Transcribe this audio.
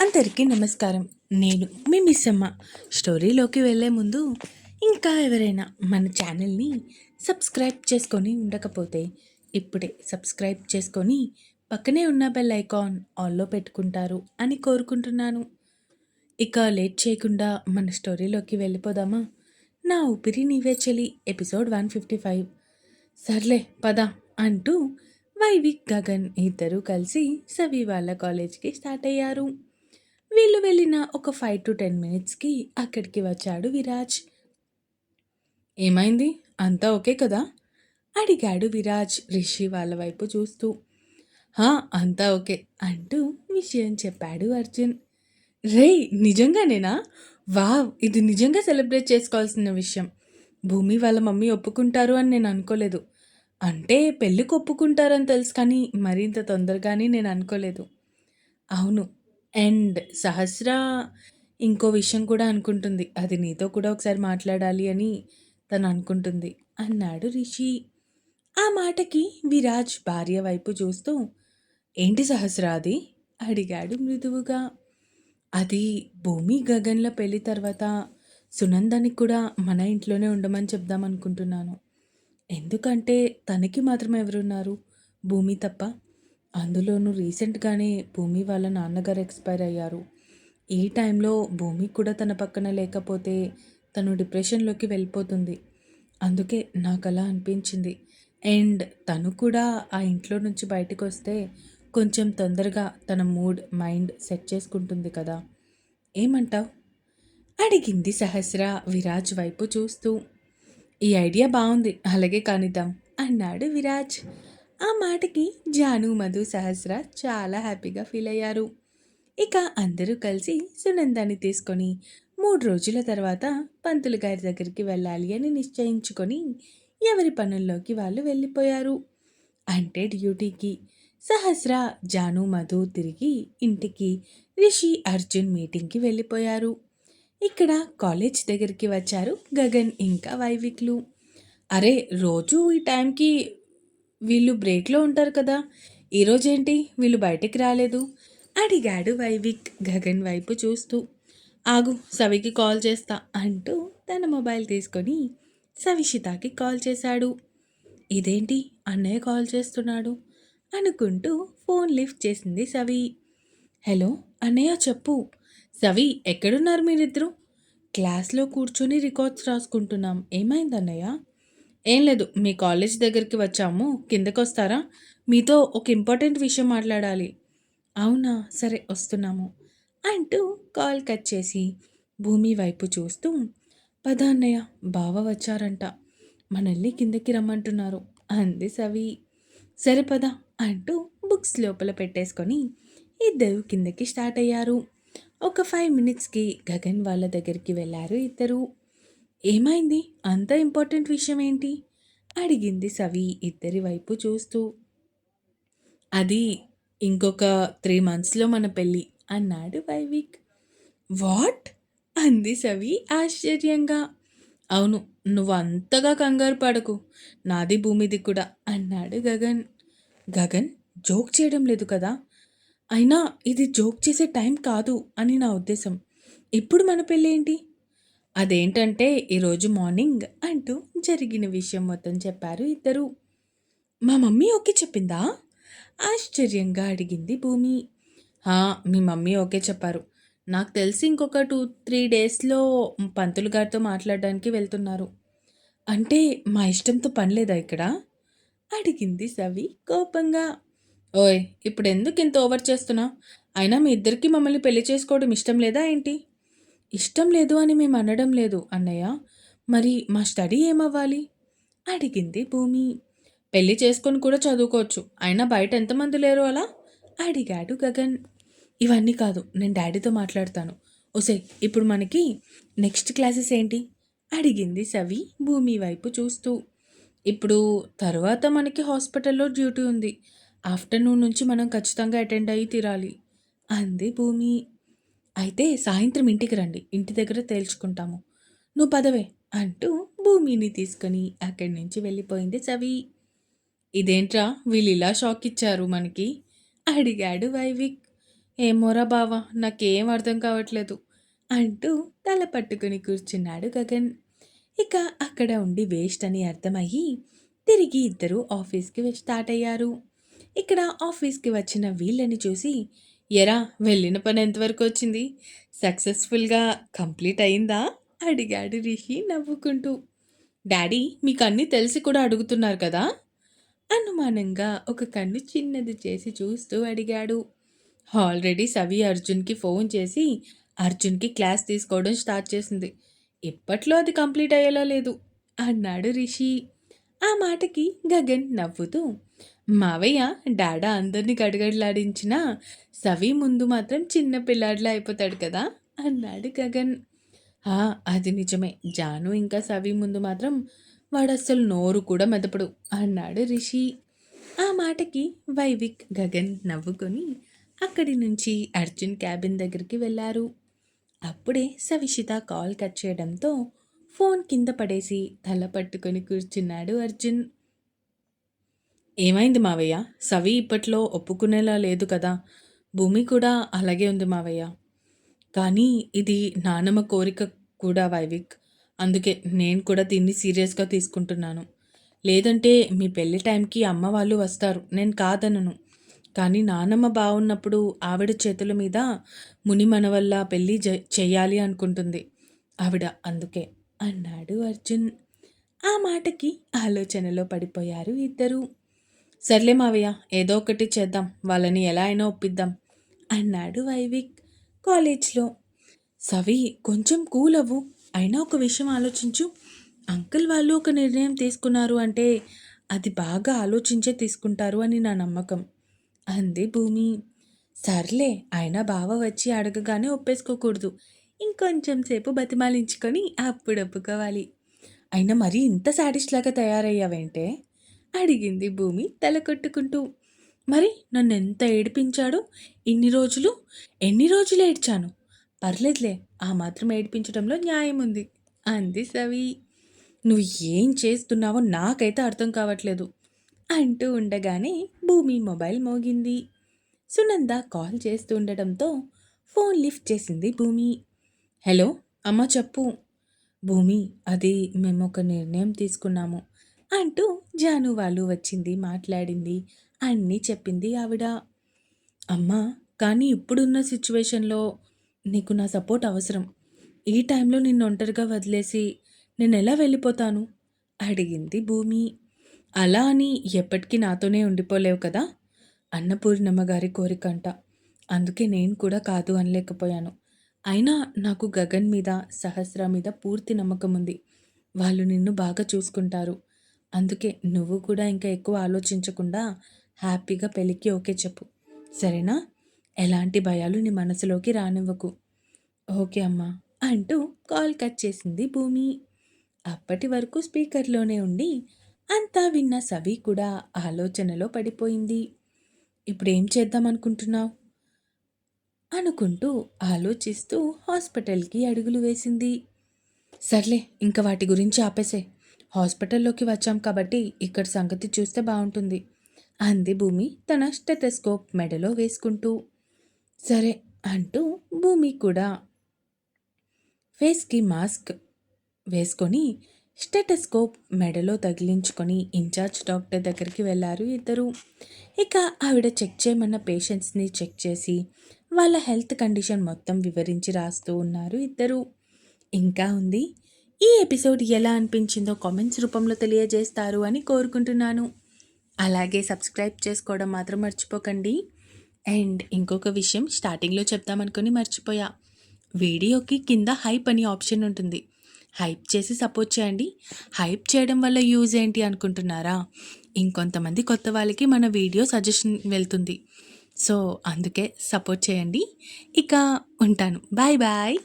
అందరికీ నమస్కారం. నేను మీ మిస్సమ్మ. స్టోరీలోకి వెళ్ళే ముందు ఇంకా ఎవరైనా మన ఛానల్ని సబ్స్క్రైబ్ చేసుకొని ఉండకపోతే ఇప్పుడే సబ్స్క్రైబ్ చేసుకొని పక్కనే ఉన్న బెల్ ఐకాన్ ఆల్లో పెట్టుకుంటారు అని కోరుకుంటున్నాను. ఇక లేట్ చేయకుండా మన స్టోరీలోకి వెళ్ళిపోదామా? నా ఊపిరి నీవే చెలి ఎపిసోడ్ వన్ ఫిఫ్టీ ఫైవ్. సర్లే పద అంటూ వైవిక్ గగన్ ఇద్దరూ కలిసి సవి వాళ్ళ కాలేజ్కి స్టార్ట్ అయ్యారు. వీళ్ళు వెళ్ళిన ఒక ఫైవ్ టు టెన్ మినిట్స్కి అక్కడికి వచ్చాడు విరాజ్. ఏమైంది? అంతా ఓకే కదా? అడిగాడు విరాజ్ రిషి వాళ్ళ వైపు చూస్తూ. హా అంతా ఓకే అంటూ విషయం చెప్పాడు అర్జున్. రే నిజంగానేనా? వావ్ ఇది నిజంగా సెలబ్రేట్ చేసుకోవాల్సిన విషయం. భూమి వాళ్ళ మమ్మీ ఒప్పుకుంటారు అని నేను అనుకోలేదు. అంటే పెళ్ళికి ఒప్పుకుంటారని తెలుసు కానీ మరింత తొందరగానే నేను అనుకోలేదు. అవును అండ్ సహస్ర ఇంకో విషయం కూడా అనుకుంటుంది. అది నీతో కూడా ఒకసారి మాట్లాడాలి అని తను అనుకుంటుంది. అన్నాడు రిషి. ఆ మాటకి విరాజ్ భార్య వైపు చూస్తూ ఏంటి సహస్ర అది? అడిగాడు మృదువుగా. అది భూమి గగన్ల పెళ్ళి తర్వాత సునందానికి కూడా మన ఇంట్లోనే ఉండమని చెప్దాం అనుకుంటున్నాను. ఎందుకంటే తనకి మాత్రం ఎవరున్నారు? భూమి తప్ప అందులోనూ రీసెంట్గానే భూమి వాళ్ళ నాన్నగారు ఎక్స్పైర్ అయ్యారు. ఈ టైంలో భూమి కూడా తన పక్కన లేకపోతే తను డిప్రెషన్లోకి వెళ్ళిపోతుంది. అందుకే నాకు అలా అనిపించింది. అండ్ తను కూడా ఆ ఇంట్లో నుంచి బయటకు వస్తే కొంచెం తొందరగా తన మూడ్ మైండ్ సెట్ చేసుకుంటుంది కదా. ఏమంటావు? అడిగింది సహస్ర విరాజ్ వైపు చూస్తూ. ఈ ఐడియా బాగుంది అలాగే కానిద్దాం అన్నాడు విరాజ్. ఆ మాటకి జాను మధు సహస్ర చాలా హ్యాపీగా ఫీల్ అయ్యారు. ఇక అందరూ కలిసి సునందాన్ని తీసుకొని మూడు రోజుల తర్వాత పంతులు గారి దగ్గరికి వెళ్ళాలి అని నిశ్చయించుకొని ఎవరి పనుల్లోకి వాళ్ళు వెళ్ళిపోయారు. అంటే డ్యూటీకి. సహస్ర జాను మధు తిరిగి ఇంటికి. రిషి అర్జున్ మీటింగ్కి వెళ్ళిపోయారు. ఇక్కడ కాలేజ్ దగ్గరికి వచ్చారు గగన్ ఇంకా వైవిక్లు. అరే రోజు ఈ టైంకి వీళ్ళు బ్రేక్లో ఉంటారు కదా. ఈరోజేంటి వీళ్ళు బయటికి రాలేదు. అడిగాడు వైవిక్ గగన్ వైపు చూస్తూ. ఆగు సవికి కాల్ చేస్తా అంటూ తన మొబైల్ తీసుకొని సవిషితాకి కాల్ చేశాడు. ఇదేంటి? అన్నయ్య కాల్ చేస్తున్నాడు అనుకుంటూ ఫోన్ లిఫ్ట్ చేసింది సవి. హలో అన్నయ్య చెప్పు. సవి ఎక్కడున్నారు మీరిద్దరు? క్లాస్లో కూర్చొని రికార్డ్స్ రాసుకుంటున్నాం. ఏమైంది అన్నయ్య ఏం లేదు మీ కాలేజ్ దగ్గరికి వచ్చాము. కిందకు వస్తారా మీతో ఒక ఇంపార్టెంట్ విషయం మాట్లాడాలి. అవునా? సరే వస్తున్నాము అంటూ కాల్ కట్ చేసి భూమి వైపు చూస్తూ పదాన్నయ్య బావ వచ్చారంట. మనల్ని కిందకి రమ్మంటున్నారు. అంది సవి. సరే పద అంటూ బుక్స్ లోపల పెట్టేసుకొని ఇద్దరు కిందకి స్టార్ట్ అయ్యారు. ఒక ఫైవ్ మినిట్స్కి గగన్ వాళ్ళ దగ్గరికి వెళ్ళారు ఇద్దరు. ఏమైంది? అంత ఇంపార్టెంట్ విషయం ఏంటి? అడిగింది సవి ఇద్దరి వైపు చూస్తూ. అది ఇంకొక త్రీ మంత్స్లో మన పెళ్ళి అన్నాడు వైవిక్. వాట్? అంది సవి ఆశ్చర్యంగా. అవును నువ్వు అంతగా కంగారు పడకు. నాది భూమిది కూడా అన్నాడు గగన్. గగన్ జోక్ చేయడం లేదు కదా? అయినా ఇది జోక్ చేసే టైం కాదు అని నా ఉద్దేశం. ఇప్పుడు మన పెళ్ళి ఏంటి? అదేంటంటే ఈరోజు మార్నింగ్ అంటూ జరిగిన విషయం మొత్తం చెప్పారు ఇద్దరు. మా మమ్మీ ఓకే చెప్పిందా? ఆశ్చర్యంగా అడిగింది భూమి. మీ మమ్మీ ఓకే చెప్పారు. నాకు తెలిసి ఇంకొక టూ త్రీ డేస్లో పంతులు గారితో మాట్లాడడానికి వెళ్తున్నారు. అంటే మా ఇష్టంతో పనిలేదా ఇక్కడ? అడిగింది సవి కోపంగా. ఓయ్ ఇప్పుడు ఎందుకు ఇంత ఓవర్ చేస్తున్నా అయినా మీ ఇద్దరికి మమ్మల్ని పెళ్ళి చేసుకోవడం ఇష్టం లేదా ఏంటి? ఇష్టం లేదు అని మేము అనడం లేదు అన్నయ్య. మరి మా స్టడీ ఏమవ్వాలి? అడిగింది భూమి. పెళ్ళి చేసుకొని కూడా చదువుకోవచ్చు. అయినా బయట ఎంతమంది లేరు అలా? అడిగాడు గగన్. ఇవన్నీ కాదు నేను డాడీతో మాట్లాడతాను. ఒసే ఇప్పుడు మనకి నెక్స్ట్ క్లాసెస్ ఏంటి? అడిగింది సవి భూమి వైపు చూస్తూ. ఇప్పుడు తర్వాత మనకి హాస్పిటల్లో డ్యూటీ ఉంది. ఆఫ్టర్నూన్ నుంచి మనం ఖచ్చితంగా అటెండ్ అయ్యి తీరాలి అంది భూమి. అయితే సాయంత్రం ఇంటికి రండి. ఇంటి దగ్గర తేల్చుకుంటాము. నువ్వు పదవే అంటూ భూమిని తీసుకొని అక్కడి నుంచి వెళ్ళిపోయింది చవి. ఇదేంట్రా? వీళ్ళు ఇలా షాక్ ఇచ్చారు మనకి? అడిగాడు వైవిక్. ఏమోరా బావా నాకేం అర్థం కావట్లేదు అంటూ తల పట్టుకుని కూర్చున్నాడు గగన్. ఇక అక్కడ ఉండి వేస్ట్ అని అర్థమయ్యి తిరిగి ఇద్దరు ఆఫీస్కి స్టార్ట్ అయ్యారు. ఇక్కడ ఆఫీస్కి వచ్చిన వీళ్ళని చూసి ఎరా వెళ్ళిన పని ఎంతవరకు వచ్చింది? సక్సెస్ఫుల్గా కంప్లీట్ అయిందా? అడిగాడు రిషి నవ్వుకుంటూ. డాడీ మీకు అన్నీ తెలిసి కూడా అడుగుతున్నారు కదా? అనుమానంగా ఒక కన్ను చిన్నది చేసి చూస్తూ అడిగాడు. ఆల్రెడీ సవి అర్జున్కి ఫోన్ చేసి అర్జున్కి క్లాస్ తీసుకోవడం స్టార్ట్ చేసింది. ఇప్పట్లో అది కంప్లీట్ అయ్యేలా లేదు అన్నాడు రిషి. ఆ మాటకి గగన్ నవ్వుతూ మావయ్య డాడా అందరినీ గడగడలాడించినా సవి ముందు మాత్రం చిన్న పిల్లాడిలా అయిపోతాడు కదా? అన్నాడు గగన్. "ఆ, అది నిజమే. జాను ఇంకా సవి ముందు మాత్రం వాడు అస్సలు నోరు కూడా మెదపడు అన్నాడు రిషి. ఆ మాటకి వైవిక్ గగన్ నవ్వుకొని అక్కడి నుంచి అర్జున్ క్యాబిన్ దగ్గరికి వెళ్ళారు. అప్పుడే సవిషిత కాల్ కట్ చేయడంతో ఫోన్ కింద పడేసి తల పట్టుకొని కూర్చున్నాడు అర్జున్. ఏమైంది మావయ్య? సవి ఇప్పట్లో ఒప్పుకునేలా లేదు కదా. భూమి కూడా అలాగే ఉంది మావయ్య. కానీ ఇది నానమ్మ కోరిక కూడా వైవిక్. అందుకే నేను కూడా దీన్ని సీరియస్గా తీసుకుంటున్నాను. లేదంటే మీ పెళ్ళి టైంకి అమ్మ వాళ్ళు వస్తారు. నేను కాదనను. కానీ నానమ్మ బాగున్నప్పుడు ఆవిడ చేతుల మీద ముని మన వల్ల పెళ్ళి జ అనుకుంటుంది. ఆవిడ అందుకే అన్నాడు అర్జున్. ఆ మాటకి ఆలోచనలో పడిపోయారు ఇద్దరు. సర్లే మావయ్య ఏదో ఒకటి చేద్దాం. వాళ్ళని ఎలా అయినా ఒప్పిద్దాం అన్నాడు వైవిక్ కాలేజ్లో. సవి కొంచెం కూల్ అవ్వు. అయినా ఒక విషయం ఆలోచించు. అంకుల్ వాళ్ళు ఒక నిర్ణయం తీసుకున్నారు అంటే అది బాగా ఆలోచించే తీసుకుంటారు అని నా నమ్మకం. అంది భూమి. సర్లే అయినా బావ వచ్చి అడగగానే ఒప్పేసుకోకూడదు. ఇంకొంచెం సేపు బతిమాలించుకొని అప్పుడు ఒప్పుకోవాలి అయినా మరీ ఇంత సాడిస్ట్ లాగా తయారయ్యావేంటే? అడిగింది భూమి తల కొట్టుకుంటూ. మరి నన్ను ఎంత ఏడిపించాడు? ఇన్ని రోజులు? ఎన్ని రోజులు ఏడ్చాను? పర్లేదులే ఆ మాత్రం ఏడిపించడంలో న్యాయం ఉంది అంది సవి. నువ్వు ఏం చేస్తున్నావో నాకైతే అర్థం కావట్లేదు అంటూ ఉండగానే భూమి మొబైల్ మోగింది. సునంద కాల్ చేస్తూ ఉండడంతో ఫోన్ లిఫ్ట్ చేసింది భూమి. హలో అమ్మ చెప్పు. భూమి అది మేము ఒక నిర్ణయం తీసుకున్నాము. అంటూ జాను వాళ్ళు వచ్చింది మాట్లాడింది అన్నీ చెప్పింది ఆవిడ. అమ్మా కానీ ఇప్పుడున్న సిచ్యువేషన్లో నీకు నా సపోర్ట్ అవసరం. ఈ టైంలో నిన్ను ఒంటరిగా వదిలేసి నేను ఎలా వెళ్ళిపోతాను? అడిగింది భూమి. అలా అని ఎప్పటికీ నాతోనే ఉండిపోలేవు కదా? అన్నపూర్ణమ్మ గారి కోరిక అంట అందుకే నేను కూడా కాదు అనలేకపోయాను. అయినా నాకు గగన్ మీద సహస్ర మీద పూర్తి నమ్మకం ఉంది వాళ్ళు నిన్ను బాగా చూసుకుంటారు. అందుకే నువ్వు కూడా ఇంకా ఎక్కువ ఆలోచించకుండా హ్యాపీగా పెళ్ళికి ఓకే చెప్పు. సరేనా? ఎలాంటి భయాలు నీ మనసులోకి రానివ్వకు. ఓకే అమ్మా అంటూ కాల్ కట్ చేసింది భూమి. అప్పటి వరకు స్పీకర్లోనే ఉండి అంతా విన్న సవి కూడా ఆలోచనలో పడిపోయింది. ఇప్పుడు ఏం చేద్దాం అనుకుంటున్నావు? అనుకుంటూ ఆలోచిస్తూ హాస్పిటల్కి అడుగులు వేసింది. సర్లే ఇంకా వాటి గురించి ఆపేసే. హాస్పిటల్లోకి వచ్చాం కాబట్టి ఇక్కడ సంగతి చూస్తే బాగుంటుంది. అంది భూమి తన స్టెథెస్కోప్ మెడలో వేసుకుంటూ. సరే అంటూ భూమి కూడా ఫేస్కి మాస్క్ వేసుకొని స్టెటస్కోప్ మెడలో తగిలించుకొని ఇన్ఛార్జ్ డాక్టర్ దగ్గరికి వెళ్ళారు ఇద్దరు. ఇక ఆవిడ చెక్ చేయమన్న పేషెంట్స్ని చెక్ చేసి వాళ్ళ హెల్త్ కండిషన్ మొత్తం వివరించి రాస్తూ ఉన్నారు ఇద్దరు. ఇంకా ఉంది ఈ ఎపిసోడ్ ఎలా అనిపించిందో కామెంట్స్ రూపంలో తెలియజేస్తారు అని కోరుకుంటున్నాను. అలాగే సబ్స్క్రైబ్ చేసుకోవడం మాత్రం మర్చిపోకండి. అండ్ ఇంకొక విషయం స్టార్టింగ్లో చెప్తామనుకొని మర్చిపోయా. వీడియోకి కింద హైప్ అని ఆప్షన్ ఉంటుంది. హైప్ చేసి సపోర్ట్ చేయండి. హైప్ చేయడం వల్ల యూజ్ ఏంటి అనుకుంటున్నారా? ఇంకొంతమంది కొత్త వాళ్ళకి మన వీడియో సజెషన్ వెళ్తుంది. సో అందుకే సపోర్ట్ చేయండి. ఇక ఉంటాను. Bye bye.